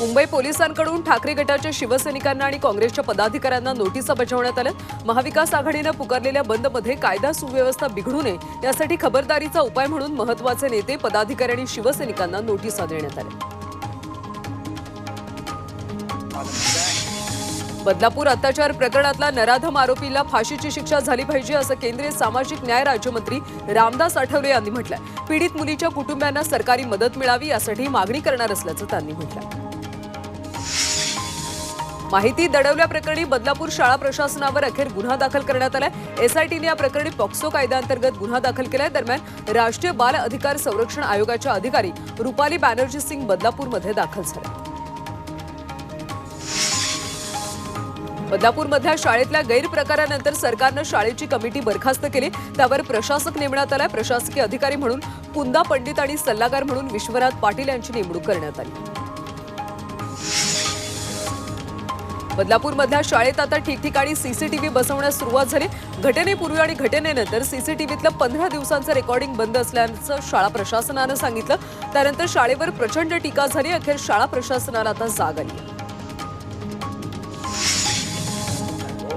मुंबई पोलिसांकडून ठाकरे गटाच्या शिवसैनिकांना आणि काँग्रेसच्या पदाधिकाऱ्यांना नोटिसा बजावण्यात आल्या. महाविकास आघाडीनं पुकारलेल्या बंदमध्ये कायदा सुव्यवस्था बिघडू नये यासाठी खबरदारीचा उपाय म्हणून महत्त्वाचे नेते पदाधिकारी आणि शिवसैनिकांना नोटिसा देण्यात आल्या. बदलापूर अत्याचार प्रकरणातला नराधम आरोपीला फाशीची शिक्षा झाली पाहिजे असं केंद्रीय सामाजिक न्याय राज्यमंत्री रामदास आठवले यांनी म्हटलंय. पीडित मुलीच्या कुटुंबियांना सरकारी मदत मिळावी यासाठी मागणी करणार असल्याचं त्यांनी म्हटलं माहिती दडवल्याप्रकरणी बदलापूर शाळा प्रशासनावर अखेर गुन्हा दाखल करण्यात आलाय. एसआयटीने या प्रकरणी पॉक्सो कायद्याअंतर्गत गुन्हा दाखल केलाय. दरम्यान राष्ट्रीय बाल अधिकार संरक्षण आयोगाच्या अधिकारी रुपाली बॅनर्जी सिंग बदलापूरमध्ये दाखल झाल्या बदलापूरमधल्या शाळेतल्या गैरप्रकारानंतर सरकारनं शाळेची कमिटी बरखास्त केली. त्यावर प्रशासक नेमण्यात आलाय. प्रशासकीय अधिकारी म्हणून कुंदा पंडित आणि सल्लागार म्हणून विश्वनाथ पाटील यांची नेमणूक करण्यात आली. बदलापूरमधल्या शाळेत आता ठिकठिकाणी सीसीटीव्ही बसवण्यास सुरुवात झाली. घटनेपूर्वी आणि घटनेनंतर सीसीटीव्हीतलं पंधरा दिवसांचं रेकॉर्डिंग बंद असल्याचं शाळा प्रशासनानं सांगितलं. त्यानंतर शाळेवर प्रचंड टीका झाली. अखेर शाळा प्रशासनाला आता जाग आली.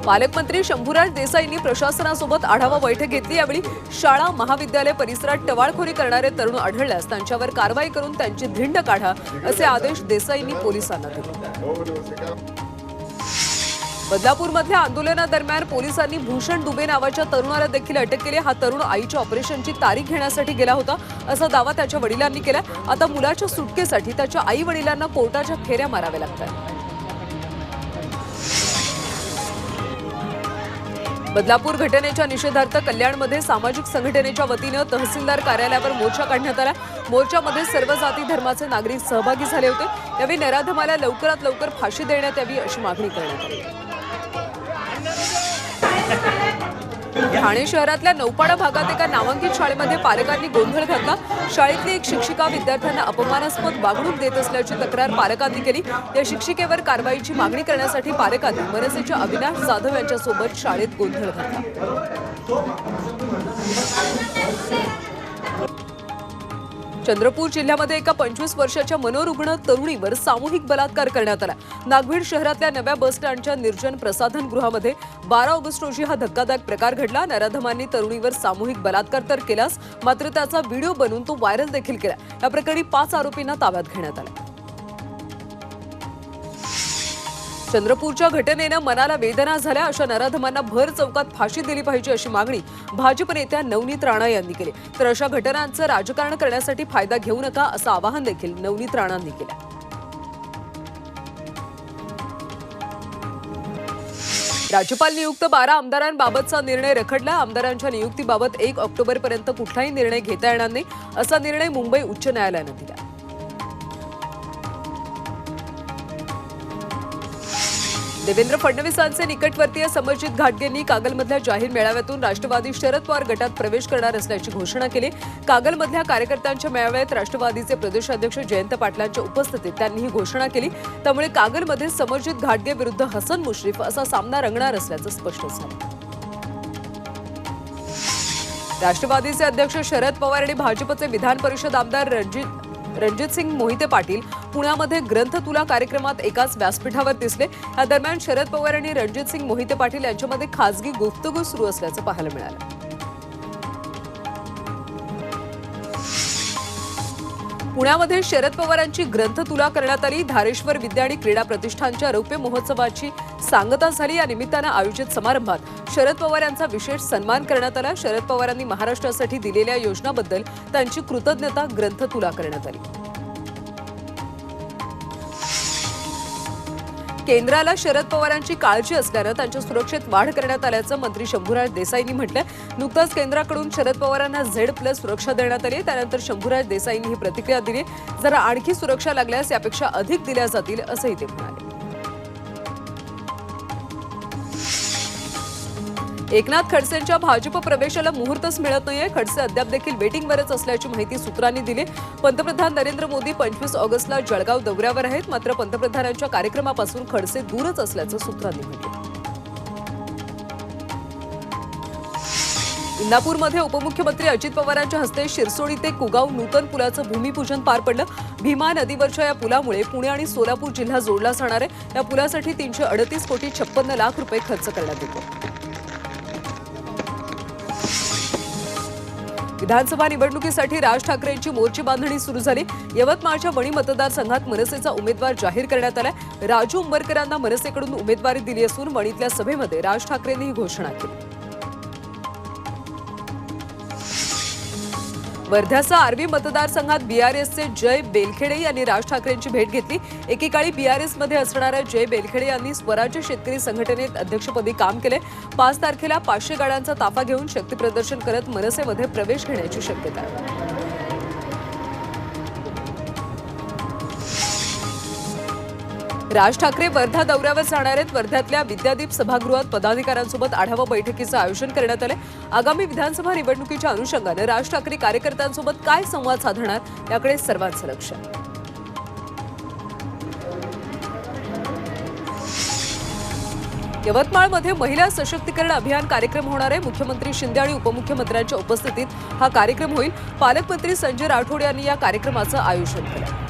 पालकमंत्री शंभूराज देसाईंनी प्रशासनासोबत आढावा बैठक घेतली. यावेळी शाळा महाविद्यालय परिसरात टवाळखोरी करणारे तरुण आढळल्यास त्यांच्यावर कारवाई करून त्यांची धिंड काढा असे आदेश देसाईंनी पोलिसांना दिले. बदलापूरमधल्या आंदोलनादरम्यान पोलिसांनी भूषण दुबे नावाच्या तरुणाला देखील अटक केली. हा तरुण आईच्या ऑपरेशनची तारीख घेण्यासाठी गेला होता असा दावा त्याच्या वडिलांनी केला आता मुलाच्या सुटकेसाठी त्याच्या आई वडिलांना कोर्टाच्या फेऱ्या माराव्या लागतात. बदलापूर घटनेच्या निषेधार्थ कल्याणमध्ये सामाजिक संघटनेच्या वतीनं तहसीलदार कार्यालयावर मोर्चा काढण्यात आला. मोर्चामध्ये सर्व जाती धर्माचे नागरिक सहभागी झाले होते. यावेळी नराधमाला लवकरात लवकर फाशी देण्यात यावी अशी मागणी करण्यात आली. ठाणे शहरातल्या नौपाडा भागात एका नामांकित शाळेमध्ये पालकांनी गोंधळ घातला. शाळेतली एक शिक्षिका विद्यार्थ्यांना अपमानास्पद वागणूक देत असल्याची तक्रार पालकांनी केली. या शिक्षिकेवर कारवाईची मागणी करण्यासाठी पालकांनी मनसेच्या अविनाश जाधव यांच्यासोबत शाळेत गोंधळ घातला. चंद्रपूर जिल्ह्यामध्ये एका पंचवीस वर्षाच्या मनोरुग्ण तरुणीवर सामूहिक बलात्कार करण्यात आला. नागभीड शहरातल्या नव्या बसस्टँडच्या निर्जन प्रसाधन गृहामध्ये बारा ऑगस्ट रोजी हा धक्कादायक प्रकार घडला. नराधमांनी तरुणीवर सामूहिक बलात्कार तर केलाच मात्र त्याचा व्हिडिओ बनवून तो व्हायरल देखील केला. या प्रकरणी पाच आरोपींना ताब्यात घेण्यात आला. चंद्रपूरच्या घटनेनं मनाला वेदना झाल्या अशा नराधमांना भर चौकात फाशी दिली पाहिजे अशी मागणी भाजप नेत्या नवनीत राणा यांनी केली. तर अशा घटनांचं राजकारण करण्यासाठी फायदा घेऊ नका असं आवाहन देखील नवनीत राणांनी केलं. राज्यपाल नियुक्त बारा आमदारांबाबतचा निर्णय रखडला. आमदारांच्या नियुक्तीबाबत एक ऑक्टोबरपर्यंत कुठलाही निर्णय घेता येणार नाही असा निर्णय मुंबई उच्च न्यायालयानं दिला. देवेंद्र फडणवीसांचे निकटवर्तीय समरजित घाटगेंनी कागलमधल्या जाहीर मेळाव्यातून राष्ट्रवादी शरद पवार गटात प्रवेश करणार असल्याची घोषणा केली. कागलमधल्या कार्यकर्त्यांच्या मेळाव्यात राष्ट्रवादीचे प्रदेशाध्यक्ष जयंत पाटलांच्या उपस्थितीत त्यांनी ही घोषणा केली. त्यामुळे कागलमध्ये समरजित घाटगे विरुद्ध हसन मुश्रीफ असा सामना रंगणार असल्याचं स्पष्ट झालं. राष्ट्रवादीचे अध्यक्ष शरद पवार आणि भाजपचे विधान परिषद आमदार रणजित रणजित सिंग मोहिते पाटील पुण्यामध्ये ग्रंथ तुला कार्यक्रमात एकाच व्यासपीठावर दिसले. या दरम्यान शरद पवार आणि रणजित सिंग मोहिते पाटील यांच्यामध्ये खासगी गुफ्तगू सुरू असल्याचं पाहायला मिळालं. पुण्यामध्ये शरद पवारांची ग्रंथ तुला करण्यात आली. धारेश्वर विद्या आणि क्रीडा प्रतिष्ठानच्या रौप्य महोत्सवाची सांगता झाली. या निमित्तानं आयोजित समारंभात शरद पवार यांचा विशेष सन्मान करण्यात आला. शरद पवारांनी महाराष्ट्रासाठी दिलेल्या योजनाबद्दल त्यांची कृतज्ञता ग्रंथ तुला करण्यात आली. केंद्राला शरद पवारांची काळजी असल्यानं त्यांच्या सुरक्षेत वाढ करण्यात आल्याचं मंत्री शंभूराज देसाईंनी म्हटलं नुकताच केंद्राकडून शरद पवारांना झेड प्लस सुरक्षा देण्यात आली त्यानंतर शंभूराज देसाईंनी ही प्रतिक्रिया दिली जरा आणखी सुरक्षा लागल्यास यापेक्षा अधिक दिल्या जातील असंही ते म्हणाले. एकनाथ खडसेंच्या भाजप प्रवेशाला मुहूर्तच मिळत नाहीये. खडसे अद्याप देखील वेटिंगवरच असल्याची माहिती सूत्रांनी दिली. पंतप्रधान नरेंद्र मोदी पंचवीस ऑगस्टला जळगाव दौऱ्यावर आहेत. मात्र पंतप्रधानांच्या कार्यक्रमापासून खडसे दूरच असल्याचं सूत्रांनी म्हटलं. इंदापूरमध्ये उपमुख्यमंत्री अजित पवारांच्या हस्ते शिरसोडी ते कुगाव नूतन पुलाचं भूमिपूजन पार पडलं. भीमा नदीवरच्या या पुलामुळे पुणे आणि सोलापूर जिल्हा जोडला जाणार आहे. या पुलासाठी तीनशे अडतीस कोटी छप्पन्न लाख रुपये खर्च करण्यात येतो. विधानसभा निवडणुकीसाठी राज ठाकरेंची मोर्ची बांधणी सुरू झाली. यवतमाळच्या वणी मतदारसंघात मनसेचा उमेदवार जाहीर करण्यात आलाय. राजू उंबरकरांना मनसेकडून उमेदवारी दिली असून वणीतल्या सभेमध्ये राज ठाकरेंनी ही घोषणा केली. वर्ध्याचा आर्वी मतदारसंघात बीआरएसचे जय बेलखेडे यांनी राज ठाकरेंची भेट घेतली. एकेकाळी बीआरएसमध्ये असणाऱ्या जय बेलखेडे यांनी स्वराज्य शेतकरी संघटनेत अध्यक्षपदी काम केले. पाच तारखेला पाचशे गाड्यांचा ताफा घेऊन शक्तीप्रदर्शन करत मनसेमध्ये प्रवेश घेण्याची शक्यता आहे. राज ठाकरे वर्धा दौऱ्यावर जाणार आहेत. वर्ध्यातल्या विद्यादीप सभागृहात पदाधिकाऱ्यांसोबत आढावा बैठकीचं आयोजन करण्यात आलंय. आगामी विधानसभा निवडणुकीच्या अनुषंगानं राज ठाकरे कार्यकर्त्यांसोबत काय संवाद साधणार याकडे सर्वांचं लक्ष. यवतमाळमध्ये महिला सशक्तीकरण अभियान कार्यक्रम होणार आहे. मुख्यमंत्री शिंदे आणि उपमुख्यमंत्र्यांच्या उपस्थितीत हा कार्यक्रम होईल. पालकमंत्री संजय राठोड यांनी या कार्यक्रमाचं आयोजन केलं.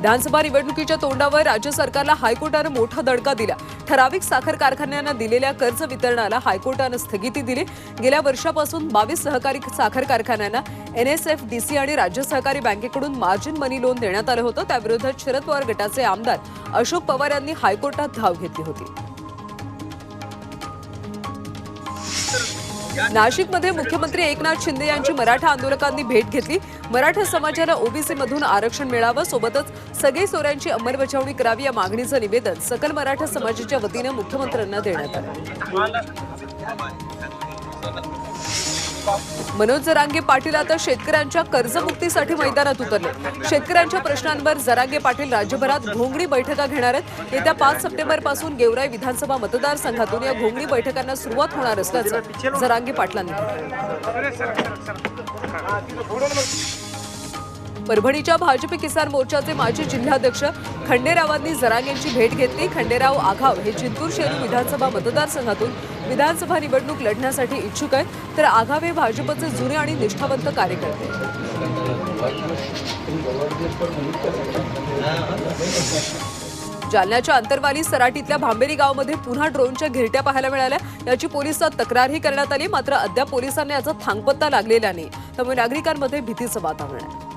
विधानसभा निवडणुकीच्या तोंडावर राज्य सरकारला हायकोर्टानं मोठा दणका दिला. ठराविक साखर कारखान्यांना दिलेल्या कर्ज वितरणाला हायकोर्टानं स्थगिती दिली. गेल्या वर्षापासून बावीस सहकारी साखर कारखान्यांना एनएसएफडीसी आणि राज्य सहकारी बँकेकडून मार्जिन मनी लोन देण्यात आलं होतं. त्याविरोधात शरद पवार गटाचे आमदार अशोक पवार यांनी हायकोर्टात धाव घेतली होती. नाशिकमध्ये मुख्यमंत्री एकनाथ शिंदे यांची मराठा आंदोलकांनी भेट घेतली. मराठा समाजाला ओबीसी मधून आरक्षण मिळावं सोबतच सगळे सोऱ्यांची अंमलबजावणी करावी या मागणीचं निवेदन सकल मराठा समाजाच्या वतीनं मुख्यमंत्र्यांना देण्यात आलं. मनोज जरांगे पाटील आता शेतकऱ्यांच्या कर्जमुक्तीसाठी मैदानात उतरले. शेतकऱ्यांच्या प्रश्नांवर जरांगे पाटील राज्यभरात घोंगडी बैठका घेणार आहेत. येत्या पाच सप्टेंबरपासून गेवराई विधानसभा मतदारसंघातून या घोंगडी बैठकांना सुरुवात होणार असल्याचं जरांगे पाटलांनी परभणीच्या भाजप किसान मोर्चाचे माजी जिल्हाध्यक्ष खंडेरावांनी जरांगेंची भेट घेतली. खंडेराव आघाव हे जिंतूर शेरू विधानसभा मतदारसंघातून विधानसभा निवडणूक लढण्यासाठी इच्छुक आहेत. तर आघाव हे भाजपचे जुने आणि निष्ठावंत कार्यकर्ते जालन्याच्या अंतरवाली सराटीतल्या भांबेरी गावामध्ये पुन्हा ड्रोनच्या घिरट्या पाहायला मिळाल्या. याची पोलिसात तक्रारही करण्यात आली. मात्र अद्याप पोलिसांनी याचा थांगपत्ता लागलेला नाही. त्यामुळे नागरिकांमध्ये भीतीचं वातावरण आहे.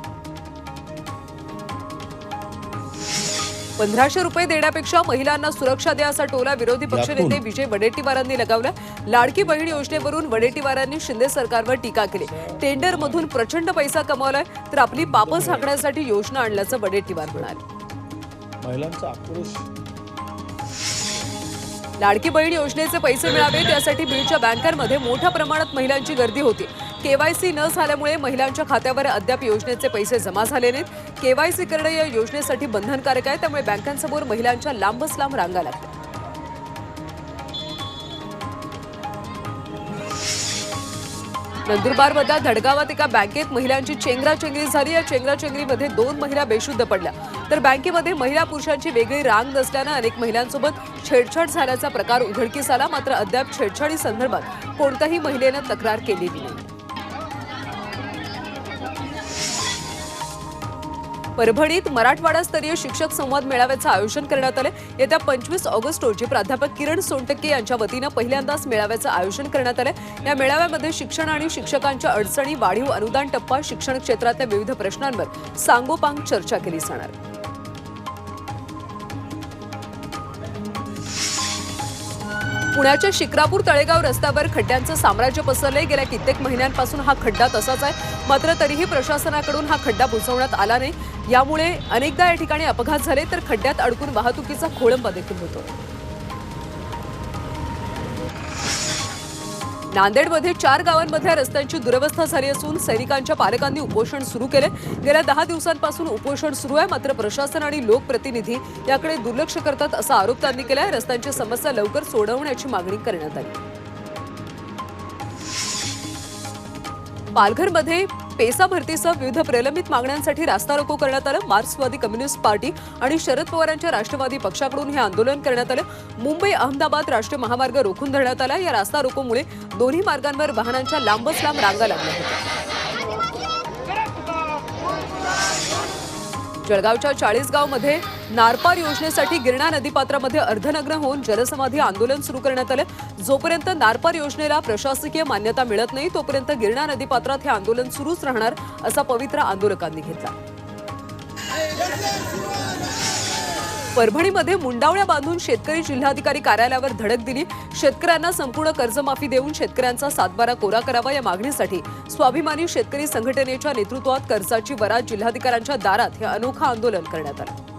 पंधराशे रुपये देण्यापेक्षा महिलांना सुरक्षा द्या असा टोला विरोधी पक्षनेते विजय वडेट्टीवारांनी लगावला लाडकी बहीण योजनेवरून वडेट्टीवारांनी शिंदे सरकारवर टीका केली. टेंडरमधून प्रचंड पैसा कमावलाय तर आपली पापं झाकण्यासाठी योजना आणल्याचं वडेट्टीवार म्हणाले. महिलांचा आक्रोश. लाडकी बहीण योजनेचे पैसे मिळावे त्यासाठी बीडच्या बँकांमध्ये मोठ्या प्रमाणात महिलांची गर्दी होती. केवायसी न झाल्यामुळे महिलांच्या खात्यावर अद्याप योजनेचे पैसे जमा झाले नाहीत. केवायसी करणं या योजनेसाठी बंधनकारक आहे त्यामुळे बँकांसमोर महिलांच्या लांबच लांब रांगा लागतात नंदुरबारमधल्या धडगावात एका बँकेत महिलांची चेंगराचेंगरी झाली. या चेंगराचेंगरीमध्ये दोन महिला बेशुद्ध पडल्या. तर बँकेमध्ये महिला पुरुषांची वेगळी रांग नसल्यानं अनेक महिलांसोबत छेडछाड झाल्याचा प्रकार उघडकीस आला. मात्र अद्याप छेडछाडी संदर्भात कोणत्याही महिलेनं तक्रार केलेली नाही. परभणीत मराठवाडास्तरीय शिक्षक संवाद मेळाव्याचं आयोजन करण्यात आलं येत्या पंचवीस ऑगस्ट रोजी प्राध्यापक किरण सोनटक्के यांच्या वतीनं पहिल्यांदाच मेळाव्याचं आयोजन करण्यात आलं या मेळाव्यामध्ये शिक्षण आणि शिक्षकांच्या अडचणी वाढीव अनुदान टप्पा शिक्षण क्षेत्रातल्या विविध प्रश्नांवर सांगोपांग चर्चा केली जाणार. पुण्याच्या शिक्रापूर तळेगाव रस्त्यावर खड्ड्यांचं साम्राज्य पसरले गेल्या कित्येक महिन्यांपासून हा खड्डा तसाच आहे. मात्र तरीही प्रशासनाकडून हा खड्डा बुजवण्यात आला नाही. यामुळे अनेकदा या ठिकाणी अपघात झाले तर खड्ड्यात अडकून वाहतुकीचा खोळंबा देखील होतो नांदेडमध्ये चार गावांमधल्या रस्त्यांची दुरवस्था झाली असून सैनिकांच्या पालकांनी उपोषण सुरू केले. गेल्या दहा दिवसांपासून उपोषण सुरू आहे मात्र प्रशासन आणि लोकप्रतिनिधी याकडे दुर्लक्ष करतात असा आरोप त्यांनी केलाय. रस्त्यांची समस्या लवकर सोडवण्याची मागणी करण्यात आली. पालघरमध्ये पेसा भरतीसह विविध प्रलंबित मागण्यांसाठी रास्ता रोको करण्यात आलं. मार्क्सवादी कम्युनिस्ट पार्टी आणि शरद पवारांच्या राष्ट्रवादी पक्षाकडून हे आंदोलन करण्यात आलं. मुंबई अहमदाबाद राष्ट्रीय महामार्ग रोखून धरण्यात आला. या रास्ता रोकोमुळे दोन्ही मार्गांवर वाहनांच्या लांबच लांब रांगा लागल्या होत्या. जळगावच्या चाळीसगावमध्ये नारपार योजनेसाठी गिरणा नदीपात्रामध्ये अर्धनग्न होऊन जलसमाधी आंदोलन सुरू करण्यात आलं. जोपर्यंत नारपार योजनेला प्रशासकीय मान्यता मिळत नाही तोपर्यंत गिरणा नदीपात्रात हे आंदोलन सुरूच राहणार असा पवित्रा आंदोलकांनी घेतला. परभणीमध्ये मुंडावळ्या बांधून शेतकरी जिल्हाधिकारी कार्यालयावर धडक दिली. शेतकऱ्यांना संपूर्ण कर्जमाफी देऊन शेतकऱ्यांचा सातबारा कोरा करावा या मागणीसाठी स्वाभिमानी शेतकरी संघटनेच्या नेतृत्वात कर्जाची वरात जिल्हाधिकाऱ्यांच्या दारात हे अनोखं आंदोलन करण्यात आलं.